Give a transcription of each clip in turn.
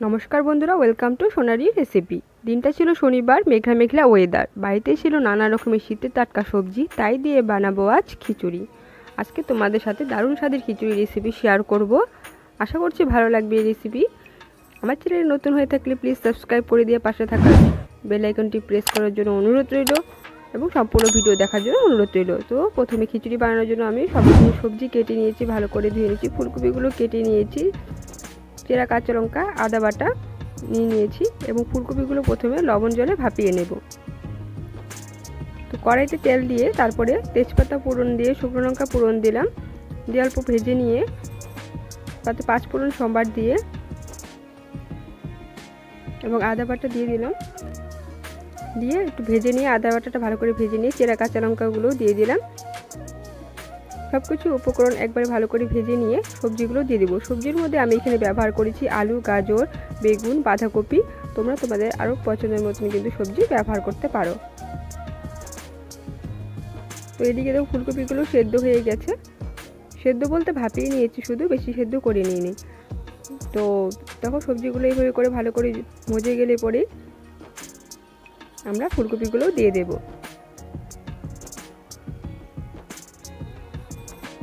নমস্কার বন্ধুরা welcome to Sonari recipe দিনটা ছিল শনিবার মেঘলা মেঘলা ওয়েদার বাড়িতে ছিল নানা রকমের শীতের টাটকা সবজি, তাই দিয়ে বানাবো আজ খিচুড়ি। আজকে তোমাদের সাথে দারুণ স্বাদের খিচুড়ি রেসিপি শেয়ার করব। আশা করছি ভালো লাগবে এই রেসিপি আমার চ্যানেলে নতুন হয়ে থাকলে প্লিজ সাবস্ক্রাইব করে দিয়ে পাশে থাকা বেল আইকনটি প্রেস করার জন্য অনুরোধ রইল এবং সম্পূর্ণ ভিডিও দেখার জন্য অনুরোধ রইল। তো প্রথমে খিচুড়ি বানানোর জন্য আমি সব সবজি কেটে নিয়েছি, ভালো করে ধুয়ে নিয়েছি, ফুলকপিগুলো কেটে নিয়েছি। চেরা কাঁচা লঙ্কা, আদা বাটা নিয়ে নিয়েছি এবং ফুলকপিগুলো প্রথমে লবণ জলে ভাপিয়ে নেব। তো কড়াইতে তেল দিয়ে তারপরে তেজপাতা ফোড়ন দিয়ে শুকনো লঙ্কা ফোড়ন দিলাম। দিয়ে অল্প ভেজে নিয়ে তাতে পাঁচ ফোড়ন সম্বার দিয়ে এবং আদা বাটা দিয়ে দিলাম। দিয়ে একটু ভেজে নিয়ে আদা বাটাটা ভালো করে ভেজে নিয়ে চেরা কাঁচা লঙ্কাগুলো দিয়ে দিলাম। সব কিছু উপকরণ একবারে ভালো করে ভেজে নিয়ে সবজিগুলো দিয়ে দেবো। সবজির মধ্যে আমি এখানে ব্যবহার করেছি আলু, গাজর, বেগুন, বাঁধাকপি। তোমরা তোমাদের আরও পছন্দের মতন কিন্তু সবজি ব্যবহার করতে পারো। তো এদিকে দেখো ফুলকপিগুলো সেদ্ধ হয়ে গেছে। সেদ্ধ বলতে ভাপিয়ে নিয়েছি শুধু, বেশি সেদ্ধ করে নিইনি। তো দেখো সবজিগুলো এইভাবে করে ভালো করে মজে গেলে পরে আমরা ফুলকপিগুলো দিয়ে দেবো।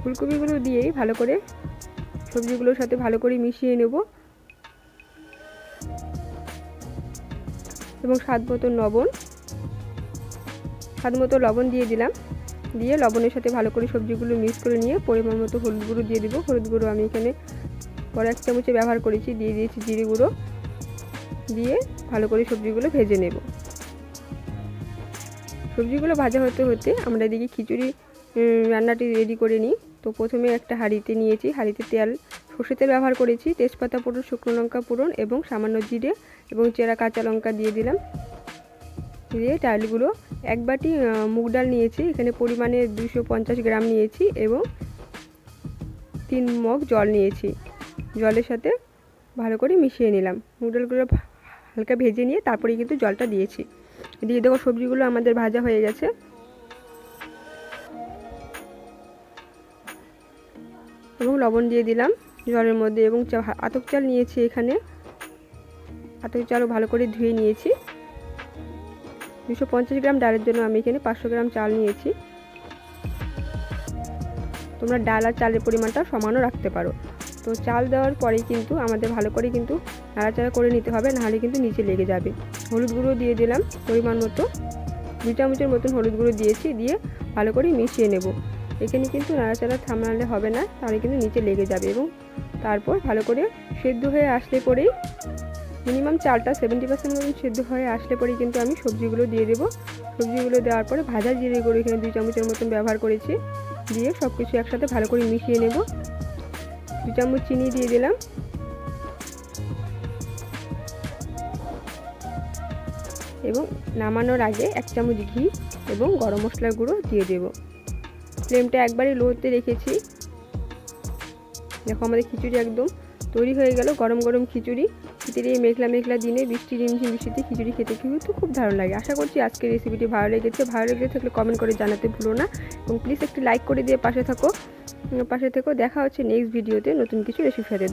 ফুলকপিগুলো দিয়েই ভালো করে সবজিগুলোর সাথে ভালো করে মিশিয়ে নেব। এবং স্বাদ মতো লবণ, স্বাদ মতো লবণ দিয়ে দিলাম। দিয়ে লবণের সাথে ভালো করে সবজিগুলো মিক্স করে নিয়ে পরিমাণ মতো হলুদ গুঁড়ো দিয়ে দেবো। হলুদ গুঁড়ো আমি এখানে বড় এক চামচে ব্যবহার করেছি, দিয়ে দিয়েছি জিরে গুঁড়ো। দিয়ে ভালো করে সবজিগুলো ভেজে নেব। সবজিগুলো ভাজা হতে হতে আমরা এদিকে খিচুড়ি রান্নাটি রেডি করে নিই। তো প্রথমে একটা হাঁড়িতে নিয়েছি। হাঁড়িতে তেল, সর্ষে তেল ব্যবহার করেছি। তেজপাতা পুরন শুকনো লঙ্কা পুরন এবং সামান্য জিরে এবং চেরা কাঁচা লঙ্কা দিয়ে দিলাম। দিয়ে ডালগুলো, এক বাটি মুগ ডাল নিয়েছি। এখানে পরিমাণে দুশো গ্রাম নিয়েছি এবং তিন মগ জল নিয়েছি। জলের সাথে ভালো করে মিশিয়ে নিলাম। মুগ ডালগুলো হালকা ভেজে নিয়ে তারপরে কিন্তু জলটা দিয়েছি। দিয়ে দেখো সবজিগুলো, আমাদের ভাজা হয়ে গেছে। লবণ দিয়ে দিলাম জলের মধ্যে এবং আতক চাল নিয়েছি এখানে। আতক চালও ভালো করে ধুয়ে নিয়েছি। দুশো গ্রাম ডালের জন্য আমি এখানে পাঁচশো গ্রাম চাল নিয়েছি। তোমরা ডাল আর চালের পরিমাণটা সমানও রাখতে পারো। তো চাল দেওয়ার পরেই কিন্তু আমাদের ভালো করে কিন্তু নাড়াচাড়া করে নিতে হবে, নাহলে কিন্তু নিচে লেগে যাবে। হলুদ গুঁড়ো দিয়ে দিলাম পরিমাণ মতো। দু চামচের মতন হলুদ গুঁড়ো দিয়েছি, দিয়ে ভালো করে মিশিয়ে নেব। এখানে কিন্তু নাড়াচাড়া থামালে হবে না, তাহলে কিন্তু নিচে লেগে যাবে এবং তারপর ভালো করে সেদ্ধ হয়ে আসলে পরেই মিনিমাম চালটা সেভেন্টি পার্সেন্ট মতন সেদ্ধ হয়ে আসলে পরেই কিন্তু আমি সবজিগুলো দিয়ে দেবো। সবজিগুলো দেওয়ার পরে ভাজা জিরে গুঁড়ো এখানে দুই চামচের মতন ব্যবহার করেছি। দিয়ে সব কিছু একসাথে ভালো করে মিশিয়ে নেব। দু চামচ চিনি দিয়ে দিলাম। এবং নামানোর আগে এক চামচ ঘি এবং গরম মশলার গুঁড়ো দিয়ে দেবো। ফ্লেমটা একবারে লোতে রেখেছি। দেখো আমাদের খিচুড়ি একদম তৈরি হয়ে গেল, গরম গরম খিচুড়ি। শীতের এই মেঘলা মেঘলা দিনে বৃষ্টি রিমঝিম বৃষ্টিতে খিচুড়ি খেতে কিন্তু খুব ভালো লাগে। আশা করছি আজকের রেসিপিটি ভালো লেগেছে। ভালো লেগে থাকলে কমেন্ট করে জানাতে ভুলো না এবং প্লিজ একটি লাইক করে দিয়ে পাশে থাকো। পাশে থেকো। দেখা হচ্ছে নেক্সট ভিডিওতে নতুন কিছু রেসিপি